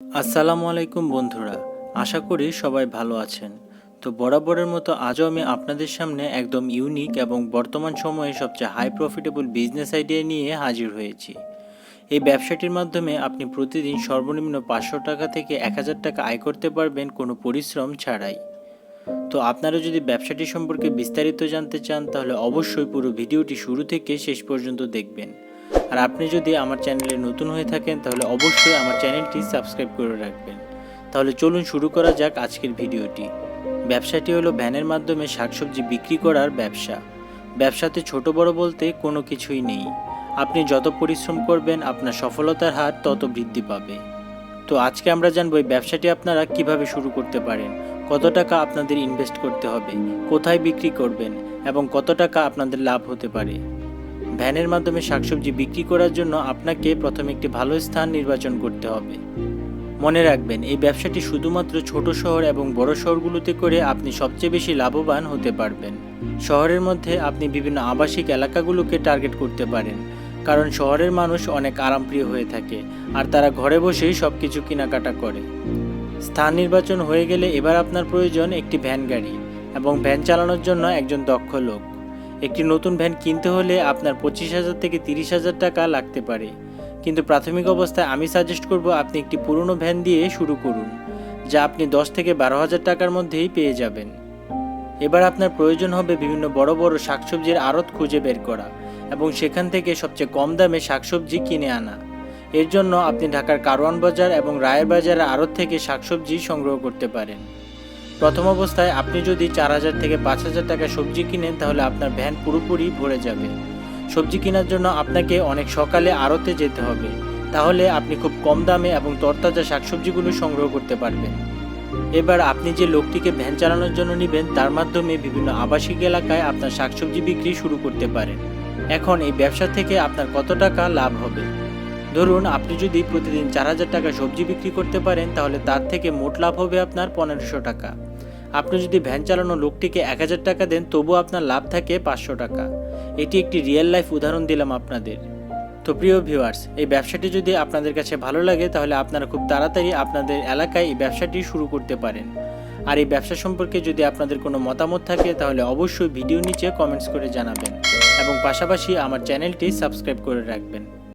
আসসালামু আলাইকুম বন্ধুরা, আশা করি সবাই ভালো আছেন। তো বরাবরের মতো আজও আমি আপনাদের সামনে একদম ইউনিক এবং বর্তমান সময়ে সবচেয়ে হাই প্রফিটেবল বিজনেস আইডিয়া নিয়ে হাজির হয়েছি। এই ব্যবসাটির মাধ্যমে আপনি প্রতিদিন সর্বনিম্ন পাঁচশো টাকা থেকে এক হাজার টাকা আয় করতে পারবেন কোনো পরিশ্রম ছাড়াই। তো আপনারা যদি ব্যবসাটি সম্পর্কে বিস্তারিত জানতে চান, তাহলে অবশ্যই পুরো ভিডিওটি শুরু থেকে শেষ পর্যন্ত দেখবেন। আর আপনি যদি আমার চ্যানেলে নতুন হয়ে থাকেন, তাহলে অবশ্যই আমার চ্যানেলটি সাবস্ক্রাইব করে রাখবেন। তাহলে চলুন শুরু করা যাক আজকের ভিডিওটি। ব্যবসাটি হলো ভ্যানের মাধ্যমে শাকসবজি বিক্রি করার ব্যবসা। ব্যবসাতে ছোট বড় বলতে কোনো কিছুই নেই। আপনি যত পরিশ্রম করবেন, আপনার সফলতার হার তত বৃদ্ধি পাবে। তো আজকে আমরা জানব এই ব্যবসাটি আপনারা কীভাবে শুরু করতে পারেন, কত টাকা আপনাদের ইনভেস্ট করতে হবে, কোথায় বিক্রি করবেন, এবং কত টাকা আপনাদের লাভ হতে পারে। ভ্যানের মাধ্যমে শাকসবজি বিক্রি করার জন্য আপনাকে প্রথমে একটি ভালো স্থান নির্বাচন করতে হবে। মনে রাখবেন, এই ব্যবসাটি শুধুমাত্র ছোট শহর এবং বড় শহরগুলোতে করে আপনি সবচেয়ে বেশি লাভবান হতে পারবেন। শহরের মধ্যে আপনি বিভিন্ন আবাসিক এলাকাগুলোকে টার্গেট করতে পারেন, কারণ শহরের মানুষ অনেক আরামপ্রিয় হয়ে থাকে আর তারা ঘরে বসেই সব কিছু কেনাকাটা করে। স্থান নির্বাচন হয়ে গেলে এবার আপনার প্রয়োজন একটি ভ্যান গাড়ি এবং ভ্যান চালানোর জন্য একজন দক্ষ লোক। একটি নতুন ভ্যান কিনতে হলে আপনার পঁচিশ হাজার থেকে তিরিশ হাজার টাকা লাগতে পারে। কিন্তু প্রাথমিক অবস্থায় আমি সাজেস্ট করব আপনি একটি পুরনো ভ্যান দিয়ে শুরু করুন, যা আপনি দশ থেকে বারো হাজার টাকার মধ্যেই পেয়ে যাবেন। এবার আপনার প্রয়োজন হবে বিভিন্ন বড় বড় শাকসবজির আড়ত খুঁজে বের করা এবং সেখান থেকে সবচেয়ে কম দামে শাকসবজি কিনে আনা। এর জন্য আপনি ঢাকার কারওয়ান বাজার এবং রায়ের বাজারের আড়ত থেকে শাকসবজি সংগ্রহ করতে পারেন। প্রথম অবস্থায় আপনি যদি চার হাজার থেকে পাঁচ হাজার টাকা সবজি কিনেন, তাহলে আপনার ভ্যান পুরোপুরি ভরে যাবে। সবজি কেনার জন্য আপনাকে অনেক সকালে আড়তে যেতে হবে। তাহলে আপনি খুব কম দামে এবং তরতাজা শাকসবজিগুলো সংগ্রহ করতে পারবেন। এবার আপনি যে লোকটিকে ভ্যান চালানোর জন্য নেবেন, তার মাধ্যমে বিভিন্ন আবাসিক এলাকায় আপনার শাকসবজি বিক্রি শুরু করতে পারেন। এখন এই ব্যবসা থেকে আপনার কত টাকা লাভ হবে? ধরুন, আপনি যদি প্রতিদিন চার হাজার টাকা সবজি বিক্রি করতে পারেন, তাহলে তার থেকে মোট লাভ হবে আপনার পনেরোশো টাকা। আপনি যদি ভ্যান চালানো লোকটিকে এক হাজার টাকা দেন তবু আপনার লাভ থাকে পাঁচশো টাকা। এটি একটি রিয়েল লাইফ উদাহরণ দিলাম আপনাদের। তো প্রিয় ভিউয়ার্স, এই ব্যবসাটি যদি আপনাদের কাছে ভালো লাগে, তাহলে আপনারা খুব তাড়াতাড়ি আপনাদের এলাকায় এই ব্যবসাটি শুরু করতে পারেন। আর এই ব্যবসা সম্পর্কে যদি আপনাদের কোনো মতামত থাকে, তাহলে অবশ্যই ভিডিও নিচে কমেন্টস করে জানাবেন। এবং পাশাপাশি আমার চ্যানেলটি সাবস্ক্রাইব করে রাখবেন।